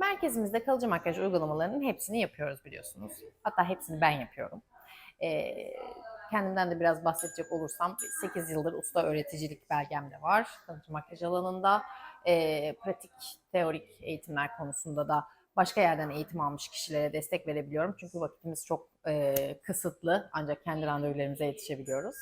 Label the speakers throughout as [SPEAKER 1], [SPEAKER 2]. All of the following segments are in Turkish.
[SPEAKER 1] Merkezimizde kalıcı makyaj uygulamalarının hepsini yapıyoruz biliyorsunuz. Hatta hepsini ben yapıyorum. Ee, kendimden de biraz bahsedecek olursam 8 yıldır usta öğreticilik belgem de var kalıcı makyaj alanında. Ee, pratik, teorik eğitimler konusunda da başka yerden eğitim almış kişilere destek verebiliyorum. Çünkü vakitimiz çok e, kısıtlı ancak kendi randevularımıza yetişebiliyoruz.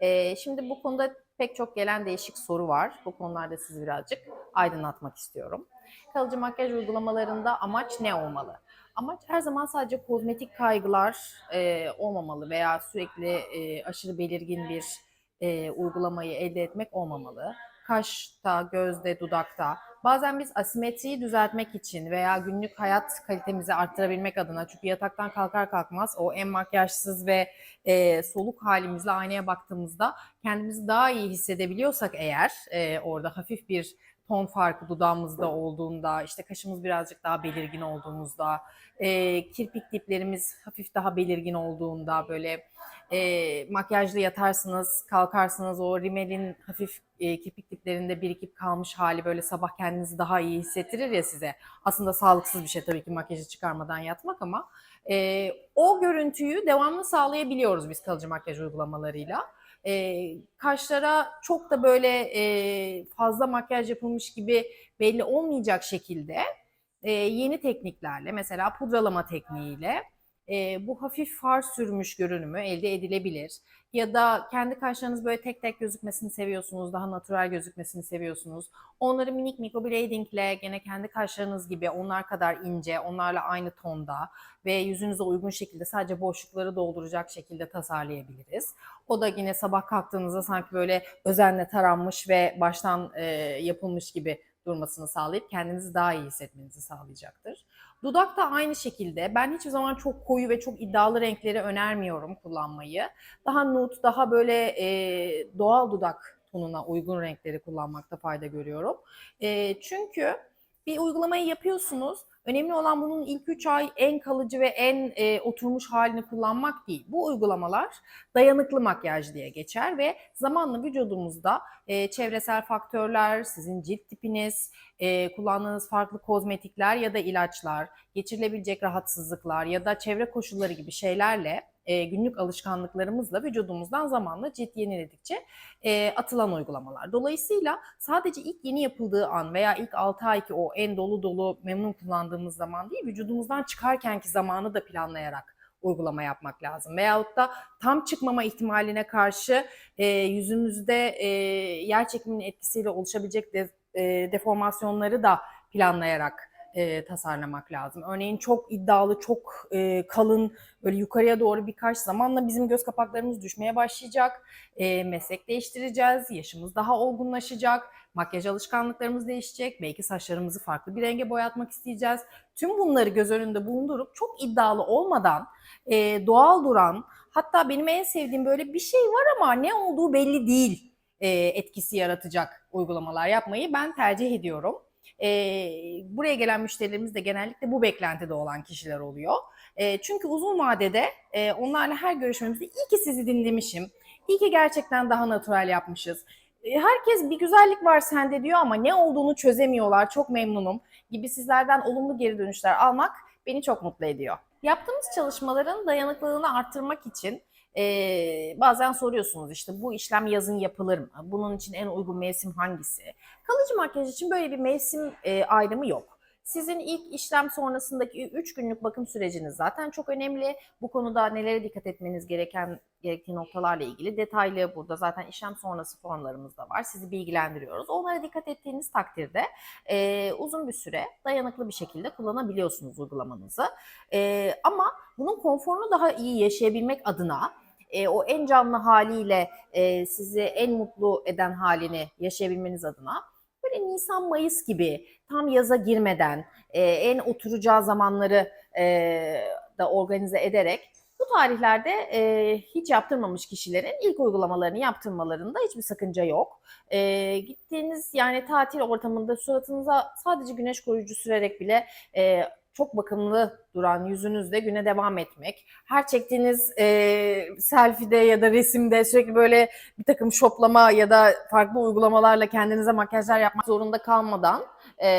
[SPEAKER 1] Ee, şimdi bu konuda pek çok gelen değişik soru var. Bu konularda sizi birazcık aydınlatmak istiyorum. Kalıcı makyaj uygulamalarında amaç ne olmalı? Amaç her zaman sadece kozmetik kaygılar e, olmamalı veya sürekli e, aşırı belirgin bir e, uygulamayı elde etmek olmamalı. Kaşta, gözde, dudakta. Bazen biz asimetriyi düzeltmek için veya günlük hayat kalitemizi arttırabilmek adına çünkü yataktan kalkar kalkmaz o en makyajsız ve e, soluk halimizle aynaya baktığımızda kendimizi daha iyi hissedebiliyorsak eğer e, orada hafif bir ton farkı dudağımızda olduğunda, işte kaşımız birazcık daha belirgin olduğumuzda, e, kirpik diplerimiz hafif daha belirgin olduğunda, böyle e, makyajlı yatarsınız, kalkarsınız, o rimelin hafif e, kirpik diplerinde birikip kalmış hali böyle sabah kendinizi daha iyi hissettirir ya size. Aslında sağlıksız bir şey tabii ki makyajı çıkarmadan yatmak ama e, o görüntüyü devamlı sağlayabiliyoruz biz kalıcı makyaj uygulamalarıyla. E, kaşlara çok da böyle e, fazla makyaj yapılmış gibi belli olmayacak şekilde e, yeni tekniklerle mesela pudralama tekniğiyle e, bu hafif far sürmüş görünümü elde edilebilir. Ya da kendi kaşlarınız böyle tek tek gözükmesini seviyorsunuz, daha natural gözükmesini seviyorsunuz. Onları minik microblading ile gene kendi kaşlarınız gibi onlar kadar ince, onlarla aynı tonda ve yüzünüze uygun şekilde sadece boşlukları dolduracak şekilde tasarlayabiliriz. O da yine sabah kalktığınızda sanki böyle özenle taranmış ve baştan e, yapılmış gibi durmasını sağlayıp kendinizi daha iyi hissetmenizi sağlayacaktır. Dudak da aynı şekilde. Ben hiçbir zaman çok koyu ve çok iddialı renkleri önermiyorum kullanmayı. Daha nude, daha böyle e, doğal dudak tonuna uygun renkleri kullanmakta fayda görüyorum. E, çünkü bir uygulamayı yapıyorsunuz. Önemli olan bunun ilk 3 ay en kalıcı ve en e, oturmuş halini kullanmak değil. Bu uygulamalar dayanıklı makyaj diye geçer ve zamanla vücudumuzda e, çevresel faktörler, sizin cilt tipiniz, e, kullandığınız farklı kozmetikler ya da ilaçlar, geçirilebilecek rahatsızlıklar ya da çevre koşulları gibi şeylerle e, günlük alışkanlıklarımızla vücudumuzdan zamanla cilt yeniledikçe e, atılan uygulamalar. Dolayısıyla sadece ilk yeni yapıldığı an veya ilk 6 ayki o en dolu dolu memnun kullandığımız zaman değil, vücudumuzdan çıkarkenki zamanı da planlayarak uygulama yapmak lazım. Veyahut da tam çıkmama ihtimaline karşı e, yüzümüzde e, yer çekiminin etkisiyle oluşabilecek de, e, deformasyonları da planlayarak e, tasarlamak lazım. Örneğin çok iddialı, çok e, kalın, böyle yukarıya doğru birkaç zamanla bizim göz kapaklarımız düşmeye başlayacak. E, meslek değiştireceğiz, yaşımız daha olgunlaşacak, makyaj alışkanlıklarımız değişecek, belki saçlarımızı farklı bir renge boyatmak isteyeceğiz. Tüm bunları göz önünde bulundurup çok iddialı olmadan e, doğal duran, hatta benim en sevdiğim böyle bir şey var ama ne olduğu belli değil e, etkisi yaratacak uygulamalar yapmayı ben tercih ediyorum. E, buraya gelen müşterilerimiz de genellikle bu beklentide olan kişiler oluyor. E, çünkü uzun vadede e, onlarla her görüşmemizde iyi ki sizi dinlemişim, iyi ki gerçekten daha natural yapmışız. E, herkes bir güzellik var sende diyor ama ne olduğunu çözemiyorlar, çok memnunum gibi sizlerden olumlu geri dönüşler almak beni çok mutlu ediyor. Yaptığımız çalışmaların dayanıklılığını arttırmak için e, bazen soruyorsunuz işte bu işlem yazın yapılır mı? Bunun için en uygun mevsim hangisi? Kalıcı makyaj için böyle bir mevsim e, ayrımı yok. Sizin ilk işlem sonrasındaki 3 günlük bakım süreciniz zaten çok önemli. Bu konuda nelere dikkat etmeniz gereken gerektiği noktalarla ilgili detaylı burada zaten işlem sonrası formlarımız da var. Sizi bilgilendiriyoruz. Onlara dikkat ettiğiniz takdirde e, uzun bir süre dayanıklı bir şekilde kullanabiliyorsunuz uygulamanızı. E, ama bunun konforunu daha iyi yaşayabilmek adına e, o en canlı haliyle e, sizi en mutlu eden halini yaşayabilmeniz adına böyle Nisan-Mayıs gibi tam yaza girmeden e, en oturacağı zamanları e, da organize ederek bu tarihlerde e, hiç yaptırmamış kişilerin ilk uygulamalarını yaptırmalarında hiçbir sakınca yok. E, gittiğiniz yani tatil ortamında suratınıza sadece güneş koruyucu sürerek bile e, çok bakımlı duran yüzünüzle güne devam etmek. Her çektiğiniz e, selfie'de ya da resimde sürekli böyle bir takım şoplama ya da farklı uygulamalarla kendinize makyajlar yapmak zorunda kalmadan e,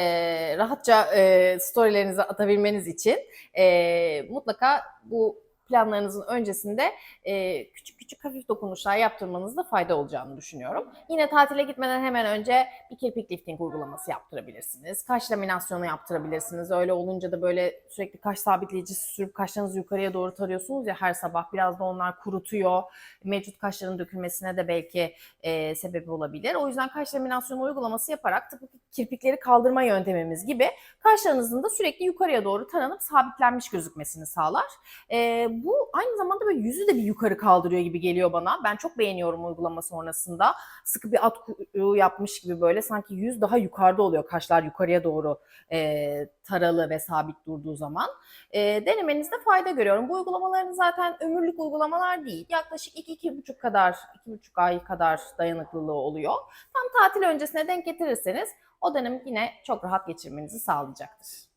[SPEAKER 1] rahatça e, storylerinizi atabilmeniz için e, mutlaka bu planlarınızın öncesinde e, küçük küçük hafif dokunuşlar yaptırmanızda fayda olacağını düşünüyorum. Yine tatile gitmeden hemen önce bir kirpik lifting uygulaması yaptırabilirsiniz. Kaş laminasyonu yaptırabilirsiniz. Öyle olunca da böyle sürekli kaş sabitleyicisi sürüp kaşlarınızı yukarıya doğru tarıyorsunuz ya her sabah. Biraz da onlar kurutuyor. Mevcut kaşların dökülmesine de belki e, sebebi olabilir. O yüzden kaş laminasyonu uygulaması yaparak tıpkı kirpikleri kaldırma yöntemimiz gibi kaşlarınızın da sürekli yukarıya doğru taranıp sabitlenmiş gözükmesini sağlar. E, bu aynı zamanda böyle yüzü de bir yukarı kaldırıyor gibi geliyor bana. Ben çok beğeniyorum uygulama sonrasında. Sıkı bir at yapmış gibi böyle sanki yüz daha yukarıda oluyor. Kaşlar yukarıya doğru e, taralı ve sabit durduğu zaman. E, denemenizde fayda görüyorum. Bu uygulamaların zaten ömürlük uygulamalar değil. Yaklaşık 2-2,5 kadar, 2,5 ay kadar dayanıklılığı oluyor. Tam tatil öncesine denk getirirseniz o dönemi yine çok rahat geçirmenizi sağlayacaktır.